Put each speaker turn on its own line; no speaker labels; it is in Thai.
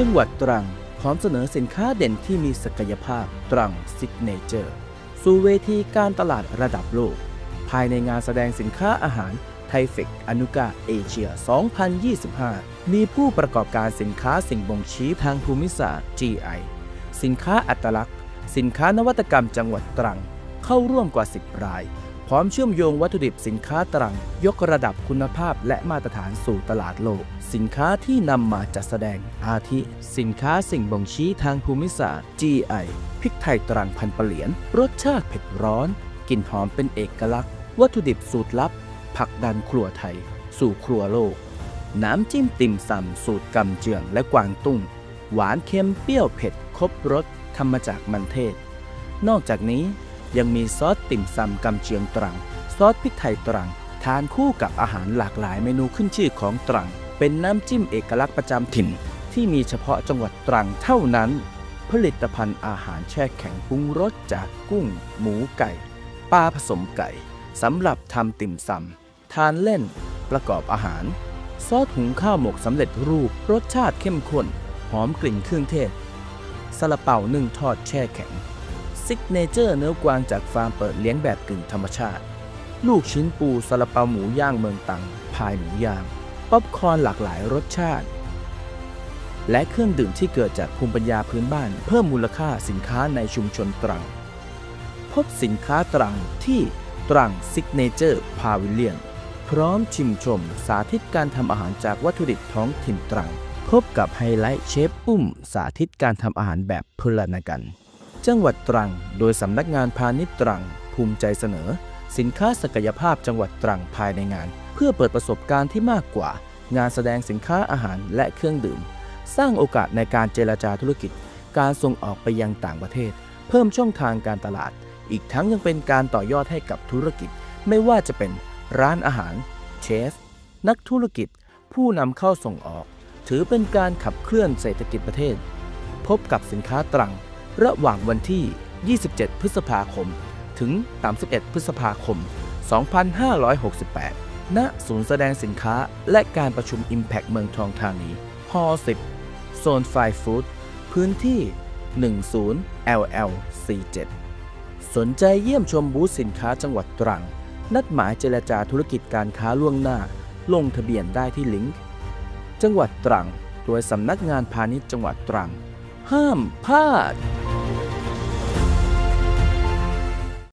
จังหวัดตรังพร้อมเสนอสินค้าเด่นที่มีศักยภาพตรังซิกเนเจอร์สู่เวทีการตลาดระดับโลก ภายในงานแสดงสินค้าอาหารไทเฟกอนุกาเอเชีย 2025 มีผู้ประกอบการสินค้าสิ่งบ่งชี้ทางภูมิศาสตร์ GI สินค้าอัตลักษณ์ สินค้านวัตกรรมจังหวัดตรัง เข้าร่วมกว่า 10 ราย พร้อมเชื่อมโยงวัตถุดิบสินค้าตรัง ยกระดับคุณภาพและมาตรฐานสู่ตลาดโลก สินค้าที่นำมาจัดแสดงอาทิ สินค้าสิ่งบ่งชี้ทางภูมิศาสตร์ GI พริกไทยตรังพันปะเหลียน รสชาติเผ็ดร้อน กลิ่นหอมเป็นเอกลักษณ์ วัตถุดิบสูตรลับผักดันครัวไทย สู่ครัวโลก น้ำจิ้มติ่มซำสูตรกำเจืองและกวางตุ้ง หวานเค็มเปรี้ยวเผ็ดครบรสทำมาจากมันเทศ นอกจากนี้ ยังมีซอสติ่มซำกำเจียงตรัง ซอสพริกไทยตรัง ทานคู่กับอาหารหลากหลายเมนูขึ้นชื่อของตรัง เป็นน้ำจิ้มเอกลักษณ์ประจำถิ่น ที่มีเฉพาะจังหวัดตรังเท่านั้น ผลิตภัณฑ์อาหารแช่แข็งปรุงรสจากกุ้ง หมูไก่ปลาผสมไก่สำหรับทำติ่มซำทานเล่น ประกอบอาหาร ซอสหุงข้าวหมกสำเร็จรูปรสชาติเข้มข้นหอมกลิ่นเครื่องเทศซาลาเปานึ่งทอดแช่แข็ง ซิกเนเจอร์เนื้อกวางจากฟาร์มเปิดเลี้ยงแบบกึ่งธรรมชาติ ลูกชิ้นปูซาลาเปาหมูย่างเมืองตังพายหมูย่าง ป๊อปคอร์นหลากหลายรสชาติ และเครื่องดื่มที่เกิดจากภูมิปัญญาพื้นบ้าน เพิ่มมูลค่าสินค้าในชุมชนตรัง พบสินค้าตรังที่ตรังซิกเนเจอร์พาวิเลียนพร้อมชิมชมสาธิตการทำอาหารจากวัตถุดิบท้องถิ่นตรัง พบกับไฮไลท์เชฟอุ้มสาธิตการทำอาหารแบบพลนกัน จังหวัดตรัง โดยสำนักงานพาณิชย์ตรัง ภูมิใจเสนอ สินค้าศักยภาพจังหวัดตรังภายในงาน เพื่อเปิดประสบการณ์ที่มากกว่า งานแสดงสินค้าอาหารและเครื่องดื่ม สร้างโอกาสในการเจรจาธุรกิจ การส่งออกไปยังต่างประเทศ เพิ่มช่องทางการตลาด อีกทั้งยังเป็นการต่อยอดให้กับธุรกิจ ไม่ว่าจะเป็นร้านอาหารเชฟนักธุรกิจ ผู้นำเข้าส่งออก ถือเป็นการขับเคลื่อนเศรษฐกิจประเทศ พบกับสินค้าตรัง ระหว่างวันที่ 27 พฤษภาคม ถึง 31 พฤษภาคม 2568 ณ ศูนย์แสดงสินค้าและการประชุม Impact เมืองทองธานีฮอ10 โซนไฟฟู้ดพื้นที่ 10 LL 47 สนใจเยี่ยมชมบูธสินค้าจังหวัดตรัง นัดหมายเจรจาธุรกิจการค้าล่วงหน้า ลงทะเบียนได้ที่ลิงก์ จังหวัดตรัง โดยสำนักงานพาณิชย์จังหวัดตรัง ห้ามพลาด